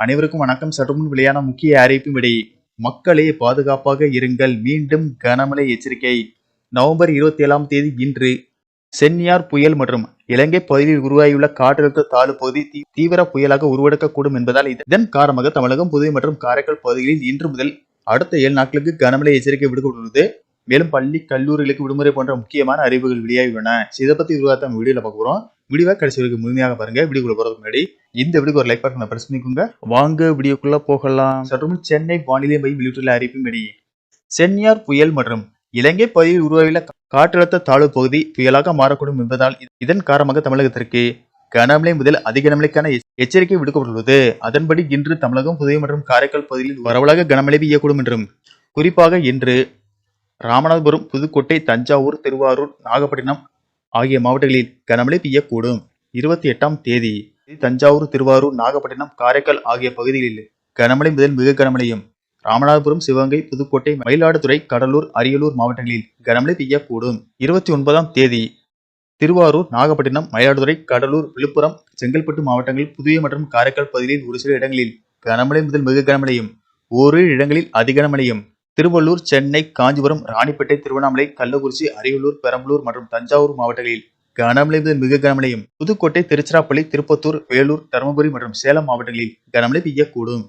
அனைவருக்கும் வணக்கம். சற்றுமுன் வெளியான முக்கிய அறிவிப்பும் விடை மக்களே பாதுகாப்பாக இருங்கள். மீண்டும் கனமழை எச்சரிக்கை. நவம்பர் இருபத்தி ஏழாம் தேதி இன்று சென்னியார் புயல் மற்றும் இலங்கை பகுதியில் உருவாகியுள்ள காற்றழுத்த தாழ்வு பகுதி தீ- தீவிர புயலாக உருவெடுக்கக்கூடும் என்பதால் இதன் காரணமாக தமிழகம் புதுவை மற்றும் காரைக்கால் பகுதிகளில் இன்று முதல் அடுத்த ஏழு நாட்களுக்கு கனமழை எச்சரிக்கை விடுக்கப்பட்டுள்ளது. மேலும் பள்ளி கல்லூரிகளுக்கு விடுமுறை போன்ற முக்கியமான அறிவுகள் வெளியாகியுள்ளன. இதை பத்தி விரிவாக நம்ம வீடியோல பார்க்க போறோம். வீடியோவை கடைசி வரைக்கும் முழுமையாக பாருங்க. வீடியோக்குள்ள போறதுக்கு முன்னாடி இந்த வீடியோக்கு ஒரு லைக் பட்டனை பிரஸ் பண்ணிக்கோங்க. வாங்க வீடியோக்குள்ள போகலாம். சற்றும் சென்னை வானிலை மையம் வெளியிட்டுள்ள அறிவிப்பின் படி சென்னியார் புயல் மற்றும் இலங்கை பகுதியில் உருவாகியுள்ள காற்றழுத்த தாழ்வு பகுதி புயலாக மாறக்கூடும் என்பதால் இதன் காரணமாக தமிழகத்திற்கு கனமழை முதல் அதிக கனமழைக்கான எச்சரிக்கை விடுக்கப்பட்டுள்ளது. அதன்படி இன்று தமிழகம் புதுவை மற்றும் காரைக்கால் பகுதியில் பரவலாக கனமழை பெய்யக்கூடும் என்றும் குறிப்பாக இன்று ராமநாதபுரம் புதுக்கோட்டை தஞ்சாவூர் திருவாரூர் நாகப்பட்டினம் ஆகிய மாவட்டங்களில் கனமழை பெய்யக்கூடும். இருபத்தி எட்டாம் தேதி தஞ்சாவூர் திருவாரூர் நாகப்பட்டினம் காரைக்கால் ஆகிய பகுதிகளில் கனமழை முதல் மிக கனமழையும் ராமநாதபுரம் சிவகங்கை புதுக்கோட்டை மயிலாடுதுறை கடலூர் அரியலூர் மாவட்டங்களில் கனமழை பெய்யக்கூடும். இருபத்தி ஒன்பதாம் தேதி திருவாரூர் நாகப்பட்டினம் மயிலாடுதுறை கடலூர் விழுப்புரம் செங்கல்பட்டு மாவட்டங்களில் புதிய மற்றும் காரைக்கால் பகுதியில் ஒரு சில இடங்களில் கனமழை முதல் மிக கனமழையும் ஓரிரு இடங்களில் அதிகனமழையும் திருவள்ளூர் சென்னை காஞ்சிபுரம் ராணிப்பேட்டை திருவண்ணாமலை கள்ளக்குறிச்சி அரியலூர் பெரம்பலூர் மற்றும் தஞ்சாவூர் மாவட்டங்களில் கனமழை முதல் மிக கனமழையும். புதுக்கோட்டை திருச்சிராப்பள்ளி திருப்பத்தூர் வேலூர் தருமபுரி மற்றும் சேலம் மாவட்டங்களில் கனமழை பெய்யக்கூடும்.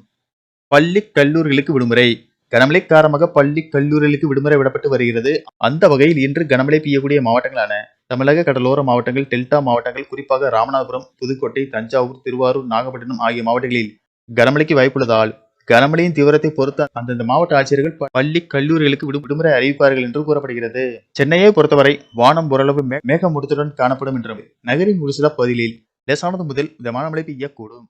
பள்ளி கல்லூரிகளுக்கு விடுமுறை. கனமழை காரணமாக பள்ளி கல்லூரிகளுக்கு விடுமுறை விடப்பட்டு வருகிறது. அந்த வகையில் இன்று கனமழை பெய்யக்கூடிய மாவட்டங்களான தமிழக கடலோர மாவட்டங்கள் டெல்டா மாவட்டங்கள் குறிப்பாக ராமநாதபுரம் புதுக்கோட்டை தஞ்சாவூர் திருவாரூர் நாகப்பட்டினம் ஆகிய மாவட்டங்களில் கனமழைக்கு வாய்ப்புள்ளதால் கனமழையின் தீவிரத்தை பொறுத்து அந்தந்த மாவட்ட ஆட்சியர்கள் பள்ளி கல்லூரிகளுக்கு விடு- விடுமுறை அறிவிப்பார்கள் என்று கூறப்படுகிறது. சென்னையை பொறுத்தவரை வானம் ஓரளவு மே- மேகமூட்டத்துடன் காணப்படும் என்றும் நகரின் ஒரு சில பகுதிகளில் லேசானது முதல் மிதமான மழை பெய்யக்கூடும்